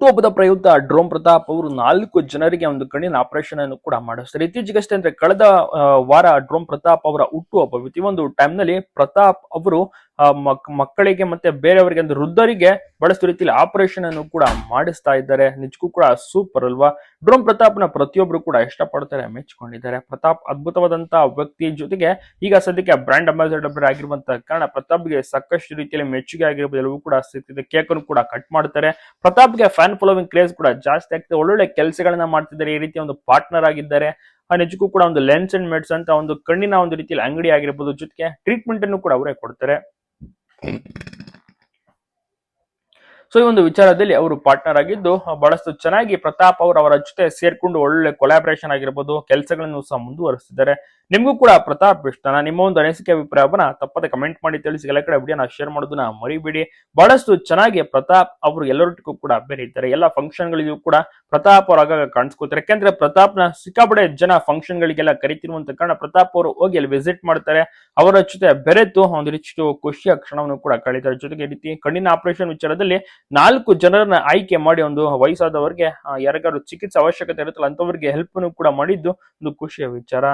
ಹುಟ್ಟುಹಬ್ಬದ ಪ್ರಯುಕ್ತ ಡ್ರೋಮ್ ಪ್ರತಾಪ್ ಅವರು ನಾಲ್ಕು ಜನರಿಗೆ ಒಂದು ಕಣ್ಣಿನ ಆಪರೇಷನ್ ಅನ್ನು ಕೂಡ ಮಾಡಿಸ್ತಾರೆ. ಇತ್ತೀಚೆಗಷ್ಟೇ ಅಂದ್ರೆ ಕಳೆದ ವಾರ ಡ್ರೋಮ್ ಪ್ರತಾಪ್ ಅವರ ಹುಟ್ಟುಹಬ್ಬ ಈ ಒಂದು ಟೈಮ್ನಲ್ಲಿ ಪ್ರತಾಪ್ ಅವರು ಮಕ್ಕಳಿಗೆ ಮತ್ತೆ ಬೇರೆಯವರಿಗೆ ಅಂದ್ರೆ ವೃದ್ಧರಿಗೆ ಬಹಳಷ್ಟು ರೀತಿಯಲ್ಲಿ ಆಪರೇಷನ್ ಅನ್ನು ಕೂಡ ಮಾಡಿಸ್ತಾ ಇದ್ದಾರೆ. ನಿಜಕ್ಕೂ ಕೂಡ ಸೂಪರ್ ಅಲ್ವಾ? ಡ್ರೋಮ್ ಪ್ರತಾಪ್ನ ಪ್ರತಿಯೊಬ್ರು ಕೂಡ ಇಷ್ಟಪಡ್ತಾರೆ ಮೆಚ್ಚಿಕೊಂಡಿದ್ದಾರೆ ಪ್ರತಾಪ್ ಅದ್ಭುತವಾದಂತಹ ವ್ಯಕ್ತಿ ಜೊತೆಗೆ ಈಗ ಸದ್ಯಕ್ಕೆ ಬ್ರ್ಯಾಂಡ್ ಅಂಬಾಸಿಡರ್ ಆಗಿರುವಂತಹ ಕಾರಣ ಪ್ರತಾಪ್ಗೆ ಸಾಕಷ್ಟು ರೀತಿಯಲ್ಲಿ ಮೆಚ್ಚುಗೆ ಆಗಿರ್ಬೋದು, ಎಲ್ಲವೂ ಕೂಡ ಸಿಗ್ತಿದೆ. ಕೇಕ್ ಅನ್ನು ಕೂಡ ಕಟ್ ಮಾಡ್ತಾರೆ. ಪ್ರತಾಪ್ಗೆ ಫ್ಯಾನ್ ಫಾಲೋವಿಂಗ್ ಕ್ರೇಜ್ ಕೂಡ ಜಾಸ್ತಿ ಆಗ್ತಿದೆ. ಒಳ್ಳೊಳ್ಳೆ ಕೆಲಸಗಳನ್ನ ಮಾಡ್ತಿದ್ದಾರೆ, ಈ ರೀತಿ ಒಂದು ಪಾರ್ಟ್ನರ್ ಆಗಿದ್ದಾರೆ. ನಿಜಕ್ಕೂ ಕೂಡ ಒಂದು ಲೆನ್ಸ್ ಅಂಡ್ ಮೆಡ್ಸ್ ಅಂತ ಒಂದು ಕಣ್ಣಿನ ಒಂದು ರೀತಿಯಲ್ಲಿ ಅಂಗಡಿ ಆಗಿರ್ಬೋದು, ಜೊತೆಗೆ ಟ್ರೀಟ್ಮೆಂಟ್ ಅನ್ನು ಕೂಡ ಅವರೇ ಕೊಡ್ತಾರೆ. Hmm. ಸೊ ಈ ಒಂದು ವಿಚಾರದಲ್ಲಿ ಅವರು ಪಾರ್ಟ್ನರ್ ಆಗಿದ್ದು ಬಹಳಷ್ಟು ಚೆನ್ನಾಗಿ ಪ್ರತಾಪ್ ಅವರು ಅವರ ಜೊತೆ ಸೇರ್ಕೊಂಡು ಒಳ್ಳೆ ಕೊಲಾಬ್ರೇಷನ್ ಆಗಿರ್ಬೋದು, ಕೆಲಸಗಳನ್ನು ಸಹ ಮುಂದುವರೆಸಿದ್ದಾರೆ ನಿಮಗೂ ಕೂಡ ಪ್ರತಾಪ್ ಇಷ್ಟನ? ನಿಮ್ಮ ಒಂದು ಅನಿಸಿಕೆ ಅಭಿಪ್ರಾಯವನ್ನ ತಪ್ಪದೆ ಕಮೆಂಟ್ ಮಾಡಿ ತಿಳಿಸಿ, ಎಲ್ಲ ಕಡೆ ವಿಡಿಯೋನ ಶೇರ್ ಮಾಡೋದನ್ನ ಮರಿಬೇಡಿ. ಬಹಳಷ್ಟು ಚೆನ್ನಾಗಿ ಪ್ರತಾಪ್ ಅವರು ಎಲ್ಲರೊಟ್ಟಿಗೂ ಕೂಡ ಬೆರೀತಾರೆ. ಎಲ್ಲ ಫಂಕ್ಷನ್ ಗಳಿಗೂ ಕೂಡ ಪ್ರತಾಪ್ ಅವರು ಆಗಾಗ ಕಾಣಿಸ್ಕೋತಾರೆ. ಯಾಕಂದ್ರೆ ಪ್ರತಾಪ್ನ ಸಿಕ್ಕಾಪಡೆ ಜನ ಫಂಕ್ಷನ್ ಗಳಿಗೆಲ್ಲ ಕರಿತಿರುವಂತ ಕಾರಣ ಪ್ರತಾಪ್ ಅವರು ಹೋಗಿ ಅಲ್ಲಿ ವಿಸಿಟ್ ಮಾಡ್ತಾರೆ. ಅವರ ಜೊತೆ ಬೆರೆತು ಒಂದು ರೀತಿ ಖುಷಿಯ ಕ್ಷಣವನ್ನು ಕೂಡ ಕಳೀತಾರೆ. ಜೊತೆಗೆ ರೀತಿ ಕಣ್ಣಿನ ಆಪರೇಷನ್ ವಿಚಾರದಲ್ಲಿ ನಾಲ್ಕು ಜನರನ್ನ ಆಯ್ಕೆ ಮಾಡಿ ಒಂದು ವಯಸ್ಸಾದವರಿಗೆ ಯಾರಿಗಾದ್ರು ಚಿಕಿತ್ಸೆ ಅವಶ್ಯಕತೆ ಇರುತ್ತಲ್ಲ ಅಂತವರಿಗೆ ಹೆಲ್ಪ್ ಕೂಡ ಮಾಡಿದ್ದು ಒಂದು ಖುಷಿಯ ವಿಚಾರ.